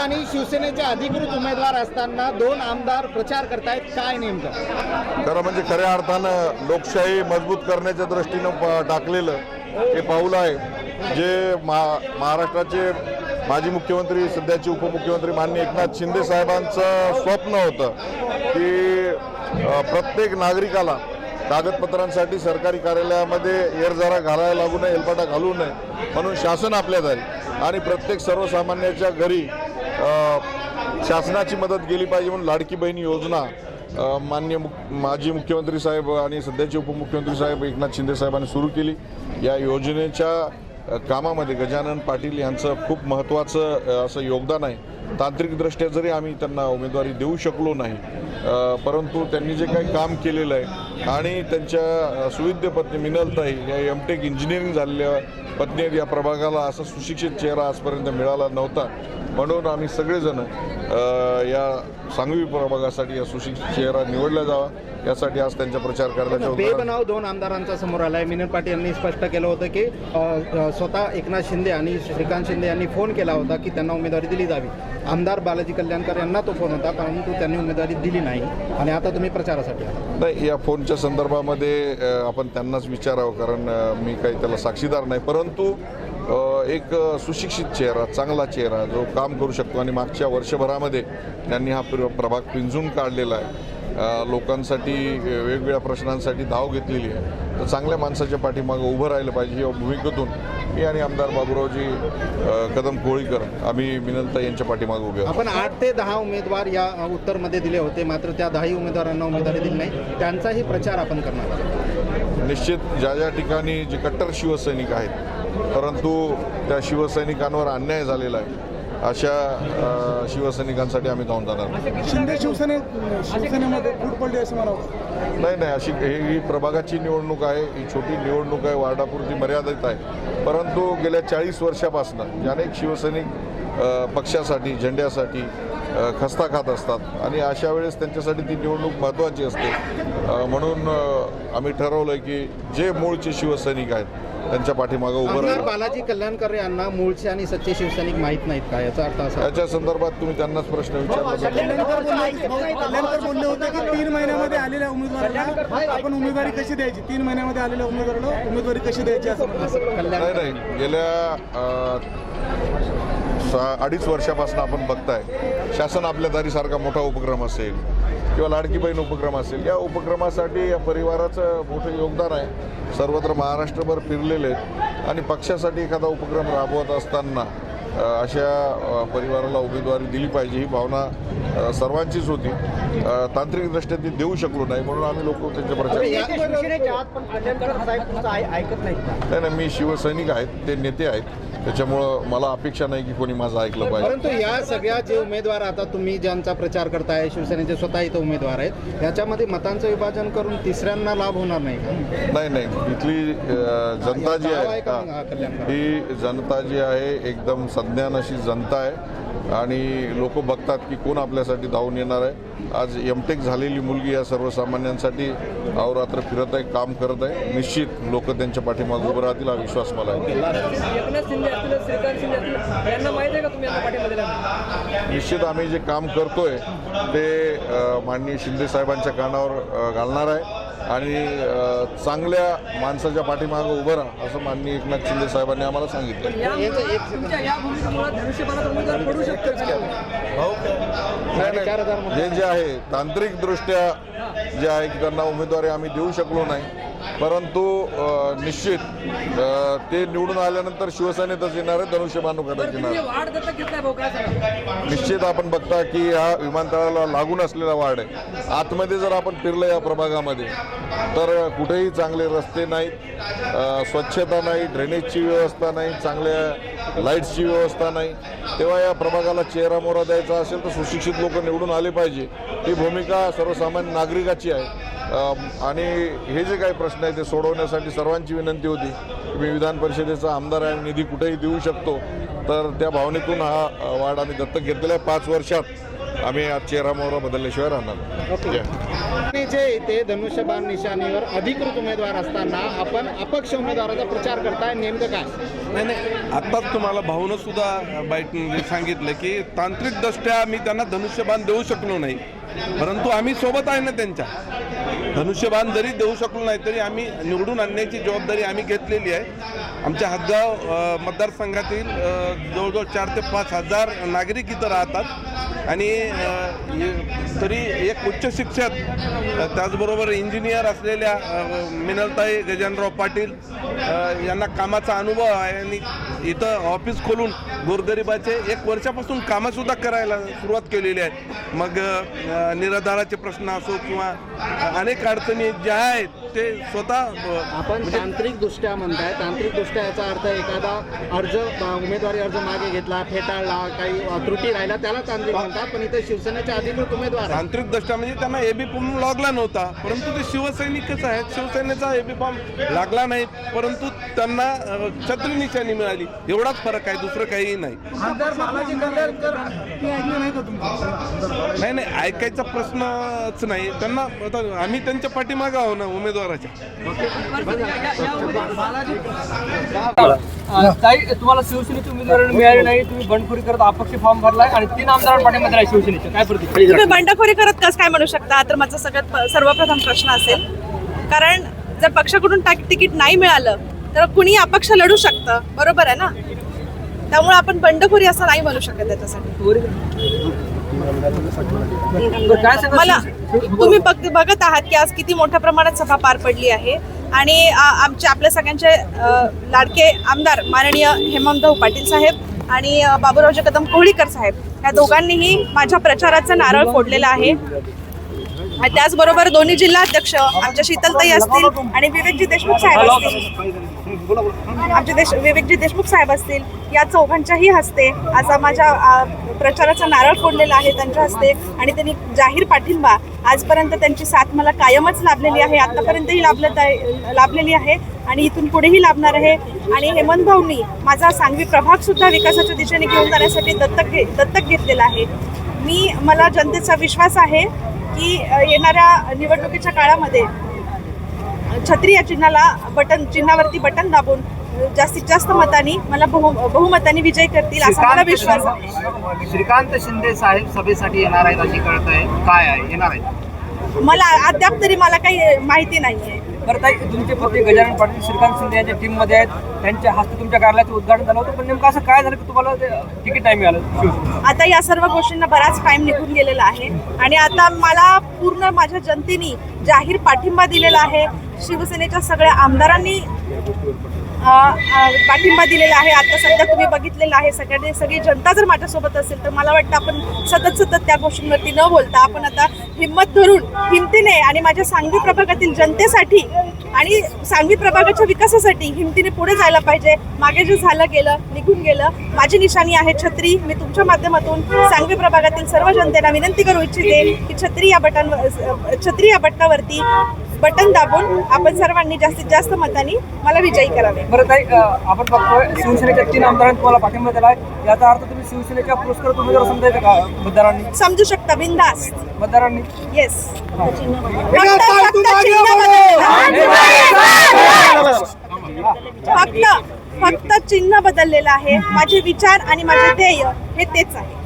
ठिकाणी शिवसेनेचे अधिकृत उमेदवार असताना दोन आमदार प्रचार करतायत. काय नेमकं? खरं म्हणजे खऱ्या अर्थानं लोकशाही मजबूत करण्याच्या दृष्टीनं टाकलेलं हे पाऊल आहे. जे महाराष्ट्राचे माजी मुख्यमंत्री सध्याचे उपमुख्यमंत्री माननीय एकनाथ शिंदे साहेबांचं स्वप्न होतं की प्रत्येक नागरिकाला कागदपत्रांसाठी सरकारी कार्यालयामध्ये एरझारा घालायला लागू नये एलपाटा घालू नये म्हणून शासन आपल्या जाईल. आणि प्रत्येक सर्वसामान्याच्या घरी शासनाची मदत गेली पाहिजे म्हणून लाडकी बहीण योजना मान्य मुख माजी मुख्यमंत्री साहेब आणि सध्याचे उपमुख्यमंत्री साहेब एकनाथ शिंदे साहेबांनी सुरू केली. या योजनेच्या कामामध्ये गजानन पाटील यांचं खूप महत्त्वाचं असं योगदान आहे. तांत्रिकदृष्ट्या जरी आम्ही त्यांना उमेदवारी देऊ शकलो नाही परंतु त्यांनी जे काही काम केलेलं आहे आणि त्यांच्या सुविद्य पत्नी मिनलताई या एम टेक इंजिनिअरिंग झालेल्या पत्नी या प्रभागाला असा सुशिक्षित चेहरा आजपर्यंत मिळाला नव्हता. म्हणून आम्ही सगळेजण या सांगवी प्रभागासाठी या सुशिक्षित चेहरा निवडला जावा. यासाठी आज त्यांचा प्रचार करण्याच्या उद्देशाने- बेबनाव दोन आमदारांचा समोर आलाय. मिनल पाटील यांनी स्पष्ट केलं होतं की स्वतः एकनाथ शिंदे आणि श्रीकांत शिंदे यांनी फोन केला होता की त्यांना उमेदवारी दिली जावी. आमदार बालाजी कल्याणकर यांना तो फोन होता परंतु त्यांनी उमेदवारी दिली नाही. आणि आता तुम्ही प्रचारासाठी नाही या फोनच्या संदर्भामध्ये आपण त्यांनाच विचारावं कारण मी काही त्याला साक्षीदार नाही. परंतु एक सुशिक्षित चेहरा चांगला चेहरा जो काम करू शकतो. आणि मागच्या वर्षभरामध्ये त्यांनी हा प्रभाग पिंजून काढलेला आहे. लोकांसाठी वेगवेगळ्या प्रश्नांसाठी धाव घेतलेली आहे. तर चांगल्या माणसाच्या पाठीमागं उभं राहिलं पाहिजे या भूमिकेतून. मी आणि आमदार बाबूरावजी कदम कोळीकर आम्ही मिनलता यांच्या पाठीमागं उभे आपण आठ ते दहा उमेदवार या उत्तरमध्ये दिले होते मात्र त्या दहाही उमेदवारांना उमेदवारी दिली नाही. त्यांचाही प्रचार आपण करणार आहोत. निश्चित ज्या ज्या ठिकाणी जे कट्टर शिवसैनिक आहेत परंतु त्या शिवसैनिकांवर अन्याय झालेला आहे. अशा शिवसैनिकांसाठी आम्ही धावून जाणार. नाही. शिंदे शिवसेने शिवसेनेमध्ये फूट पडली असं मला नाही नाही अशी ही ही प्रभागाची निवडणूक आहे ही छोटी निवडणूक आहे वार्डापुरती मर्यादित आहे. परंतु गेल्या चाळीस वर्षापासून अनेक शिवसैनिक पक्षासाठी झेंड्यासाठी खस्ता खात असतात. आणि अशा वेळेस त्यांच्यासाठी ती निवडणूक महत्त्वाची असते. म्हणून आम्ही ठरवलं की जे मूळचे शिवसैनिक आहेत त्यांच्या पाठीमागं उभं आमदार राहिलं. बालाजी कल्याणकर यांना मूळचे आणि सच्चे शिवसैनिक माहीत नाहीत का याचा अर्थ असा याच्या संदर्भात तुम्ही त्यांनाच प्रश्न विचारला पाहिजे. कल्याणकर बोलले कल्याणकर बोलले होते की तीन महिन्यामध्ये आलेल्या उमेदवाराला आपण उमेदवारी कशी द्यायची? तीन महिन्यामध्ये आलेल्या उमेदवाराला उमेदवारी कशी द्यायची असं म्हणतात नाही नाही. गेल्या अ, सहा अडीच वर्षापासून आपण बघताय शासन आपल्या दारीसारखा मोठा उपक्रम असेल. किंवा लाडकी बहीण उपक्रम असेल या उपक्रमासाठी या परिवाराचं मोठं योगदान आहे. सर्वत्र महाराष्ट्रभर फिरलेले आहेत. आणि पक्षासाठी एखादा उपक्रम राबवत असताना अशा परिवाराला उमेदवारी दिली पाहिजे ही भावना सर्वांचीच होती. तांत्रिकदृष्ट्या ती देऊ शकलो नाही म्हणून आम्ही लोक त्यांच्या प्रचार नाही नाही मी शिवसैनिक आहेत ते नेते आहेत. त्याच्यामुळं मला अपेक्षा नाही की कोणी माझं ऐकलं पाहिजे. परंतु या सगळ्या जे उमेदवार आता तुम्ही ज्यांचा प्रचार करताय शिवसेनेचे स्वतः इथं उमेदवार आहेत याच्यामध्ये मतांचं विभाजन करून तिसऱ्यांना लाभ होणार नाही का? नाही नाही इथली जनता जी आहे? ही जनता जी आहे एकदम संज्ञान अशी जनता आहे. आणि लोक बघतात की कोण आपल्यासाठी धावून येणार आहे. आज एमटेक झालेली मुलगी या सर्वसामान्यांसाठी अहोरात्र फिरत आहे काम करत आहे. निश्चित लोक त्यांच्या पाठीमागे उभं राहतील हा विश्वास मला आहे. निश्चित आम्ही जे काम करतोय ते माननीय शिंदे साहेबांच्या कानावर घालणार आहे. आणि चांगल्या माणसाच्या पाठीमागं उभं राहा असं माननीय एकनाथ शिंदे साहेबांनी आम्हाला सांगितलं. जे जे आहे तांत्रिकदृष्ट्या जे आहे की त्यांना उमेदवारी आम्ही देऊ शकलो नाही परंतु निश्चित ते निवडून आल्यानंतर शिवसेनेतच येणार आहे धनुष्यबाणू करत येणार. वाढ निश्चित आपण बघता की हा विमानतळाला लागून असलेला वार्ड आहे. आतमध्ये जर आपण फिरलं या प्रभागामध्ये तर कुठेही चांगले रस्ते नाहीत स्वच्छता नाही ड्रेनेजची व्यवस्था नाही चांगल्या लाईट्सची व्यवस्था नाही. तेव्हा या प्रभागाला चेहरा मोरा द्यायचा असेल तर सुशिक्षित लोक निवडून आले पाहिजे. ही भूमिका सर्वसामान्य नागरिकाची आहे. आणि हे जे काही प्रश्न आहे ते सोडवण्यासाठी सर्वांची विनंती होती की मी विधान परिषदेचा आमदार आहे निधी कुठेही देऊ शकतो. तर त्या भावनेतून हा वार्ड आम्ही दत्तक घेतलेला आहे. पाच वर्षात आम्ही आज चेहरा मोहरा बदलल्याशिवाय राहणार जे इथे धनुष्यबाण निशाणीवर अधिकृत उमेदवार असताना आपण अपक्ष उमेदवाराचा प्रचार करताय नेमकं काय? नाही नाही. आत्ताच तुम्हाला भाऊनं सुद्धा बाईट सांगितलं की तांत्रिकदृष्ट्या मी त्यांना धनुष्यबाण देऊ शकलो नाही. परंतु आम्ही सोबत आहे ना त्यांच्या. धनुष्यबाण जरी देऊ शकलो नाही तरी आम्ही निवडून आणण्याची जबाबदारी आम्ही घेतलेली आहे. आमच्या हदगाव मतदारसंघातील जवळजवळ चार ते पाच हजार नागरिक इथं राहतात. आणि तरी एक उच्च शिक्षक त्याचबरोबर इंजिनियर असलेल्या मिनलताई गजानराव पाटील यांना कामाचा अनुभव आहे आणि इथं ऑफिस खोलून गोरगरिबाचे एक वर्षापासून कामंसुद्धा करायला सुरुवात केलेली आहे मग निराधाराचे प्रश्न असो किंवा अनेक अडचणी ज्या आहेत ते स्वतः आपण तांत्रिक दृष्ट्या म्हणताय. तांत्रिक दृष्ट्या याचा अर्थ एखादा अर्ज उमेदवारी अर्ज मागे घेतला फेटाळला काही त्रुटी राहिला त्याला तांत्रिक म्हणतात. पण इथे शिवसेनेचे अधिकृत उमेदवार आहेत. तांत्रिक दृष्ट्या म्हणजे त्यांना एबी फॉर्म लागला नव्हता. परंतु ते शिवसैनिकच आहेत. शिवसेनेचा एबी फॉर्म लागला नाही. परंतु त्यांना छत्री निशाणी मिळाली. एवढाच फरक आहे. दुसरं काहीही नाही. नाही नाही नाही. ऐकायचा प्रश्नच नाही. त्यांना आता आम्ही त्यांच्या पाठीमागं आहो ना उमेदवाराच्या ताई तुम्हाला शिवसेनेची उमेदवारी मिळाली नाही तुम्ही बंडखोरी करत अपक्ष फॉर्म भरलाय आणि तीन आमदारांना पाठिंबा दिलाय शिवसेनेचे. काय प्रतिक्रिया? तुम्ही बंडखोरी करत कसं काय म्हणू शकता? हा तर माझा सगळ्यात सर्वप्रथम प्रश्न असेल कारण जर पक्षाकडून टाक- तिकीट नाही मिळालं तर कुणी अपक्ष लढू शकतं? बरोबर आहे ना? त्यामुळे आपण बंडखोरी असं नाही म्हणू शकत त्याच्यासाठी. मला तुम्ही बघ बघत आहात की आज किती मोठ्या प्रमाणात सभा पार पडली आहे. आणि आमच्या आमचे आपल्या सगळ्यांचे लाडके आमदार माननीय हेमंतभाऊ पाटील साहेब आणि अ, बाबूरावजी कदम कोहळीकर साहेब. या दोघांनीही माझ्या प्रचाराचा नारळ फोडलेला आहे. आणि त्याचबरोबर दोन्ही जिल्हाध्यक्ष आमच्या शीतलताई असतील आणि विवेकजी देशमुख साहेब असतील. आमचे देश विवेकजी देशमुख साहेब असतील. या चौघांच्याही हस्ते आज माझ्या प्रचाराचा नारळ फोडलेला आहे त्यांच्या हस्ते आणि त्यांनी जाहीर पाठिंबा आजपर्यंत त्यांची साथ मला कायमच लाभलेली आहे. आतापर्यंतही लाभलं आहे- लाभलेली आहे आणि इथून पुढेही लाभणार आहे. आणि हेमंत भाऊंनी माझा सांगवी प्रभाग सुद्धा विकासाच्या दिशेने घेऊन जाण्यासाठी दत्तक घे दत्तक घेतलेला आहे. मी मला जनतेचा विश्वास आहे. की येणाऱ्या निवडणुकीच्या काळामध्ये छत्री या चिन्हाला बटन चिन्हावरती बटन दाबून जास्तीत जास्त मतांनी मला बहु बहुमतांनी विजय करतील असा मला विश्वास आहे. श्रीकांत शिंदे साहेब सभेसाठी येणार आहेत अशी कळत आहे काय आहे? येणार आहेत. मला अद्याप तरी मला काही माहिती नाहीये. बरं ताई तुमचे पती गजानन पाटील श्रीकांत शिंदे यांच्या टीममध्ये आहेत. त्यांच्या हस्ते तुमच्या कार्यालयाचं उद्घाटन झालं होतं. पण नेमकं असं काय झालं की तुम्हाला तिकीट नाही मिळालं? आता या सर्व गोष्टींना बराच टाइम निघून गेलेला आहे. आणि आता मला पूर्ण माझ्या जनतेने जाहीर पाठिंबा दिलेला आहे. शिवसेनेच्या सगळ्या आमदारांनी पाठिंबा दिलेला आहे. आता सध्या तुम्ही बघितलेलं आहे. सगळ्यांनी सगळी जनता जर माझ्यासोबत असेल तर मला वाटतं आपण सतत सतत त्या गोष्टींवरती न बोलता आपण आता हिंमत धरून हिमतीने आणि माझ्या सांगवी प्रभागातील जनतेसाठी आणि सांगवी प्रभागाच्या विकासासाठी हिमतीने पुढे जायला पाहिजे. मागे जे झालं गेलं निघून गेलं. माझी निशाणी आहे छत्री. मी तुमच्या माध्यमातून सांगवी प्रभागातील सर्व जनतेला विनंती करू इच्छिते की छत्री या बटन छत्री या बटनावरती बटन दाबून आपण सर्वांनी जास्तीत जास्त मतांनी मला विजयी करावे. बरं ताई आपण बघतोय शिवसेनेच्या तीन आमदारांनी तुम्हाला पाठिंबा दिलाय. याचा अर्थ तुम्ही शिवसेनेच्या पुरस्कृत उमेदवार समजायचं का मतदारांनी? समजू शकता बिंदास. मतदारांनी? येस. फक्त फक्त चिन्ह बदललेलं आहे. माझे विचार आणि माझे ध्येय हे तेच आहे.